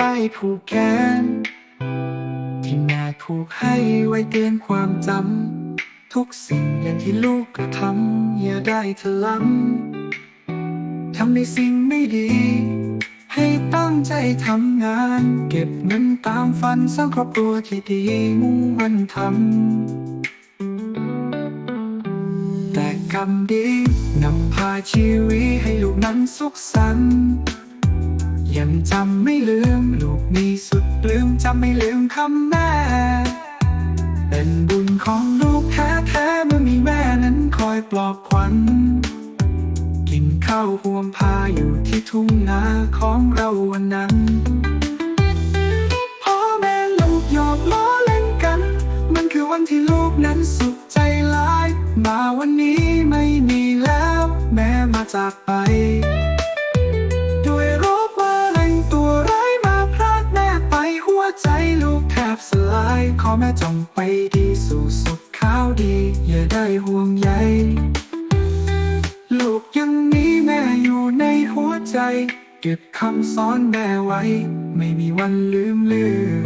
ไฟผูกแขนที่แม่ผูกให้ไว้เตือนความจำ ทุกสิ่งอย่างที่ลูกกระทำอย่าได้ทะล้ำทำในสิ่งไม่ดี ให้ตั้งใจทำงาน เก็บเงินตามฝันสร้างครอบครัวที่ดีมุ่งมั่นทำแต่กรรมดีนำพาชีวิตให้ลูกนั้นสุขสันต์ ยังจำไม่ลืมลูกมีสุดปลื้มจำไม่ลืมคำแม่ เป็นบุญของลูกแท้ๆเมื่อมีแม่นั้นคอยปลอบขวัญ กินข้าวห่วมพาอยู่ที่ทุ่งนาของเราวันนั้นพ่อแม่ลูกหยอกล้อเล่นกัน มันคือวันที่ลูกนั้นสุขใจหลาย มาวันนี้ไม่มีแล้ว แม่มาจากไป บสลาย ขอแม่จงไปดีสู่สุขข้าวดี อย่าได้ห่วงใยลูกยังมีแม่อยู่ในหัวใจ เก็บคำสอนแม่ไว้ ไม่มีวันลืมเลือน